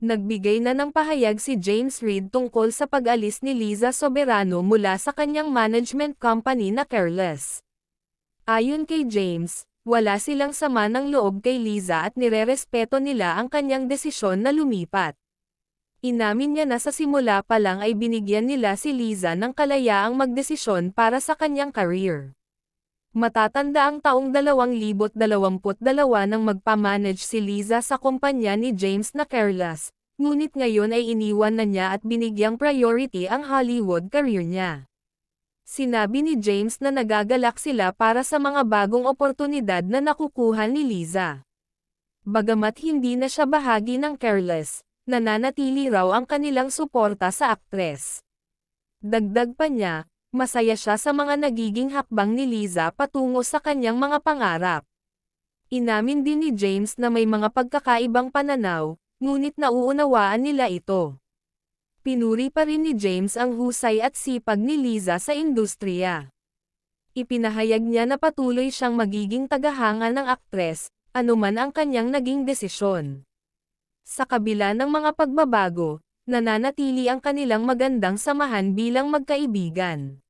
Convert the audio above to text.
Nagbigay na ng pahayag si James Reid tungkol sa pag-alis ni Liza Soberano mula sa kanyang management company na Careless. Ayon kay James, wala silang sama ng loob kay Liza at nirerespeto nila ang kanyang desisyon na lumipat. Inamin niya na sa simula pa lang ay binigyan nila si Liza ng kalayaang magdesisyon para sa kanyang career. Matatanda ang taong 2022 nang magpamanage si Liza sa kumpanya ni James na Careless, ngunit ngayon ay iniwan na niya at binigyang priority ang Hollywood career niya. Sinabi ni James na nagagalak sila para sa mga bagong oportunidad na nakukuha ni Liza. Bagamat hindi na siya bahagi ng Careless, nananatili raw ang kanilang suporta sa aktres. Dagdag pa niya, masaya siya sa mga nagiging hakbang ni Liza patungo sa kanyang mga pangarap. Inamin din ni James na may mga pagkakaibang pananaw, ngunit nauunawaan nila ito. Pinuri pa rin ni James ang husay at sipag ni Liza sa industriya. Ipinahayag niya na patuloy siyang magiging tagahanga ng aktres, anuman ang kanyang naging desisyon. Sa kabila ng mga pagbabago, nananatili ang kanilang magandang samahan bilang magkaibigan.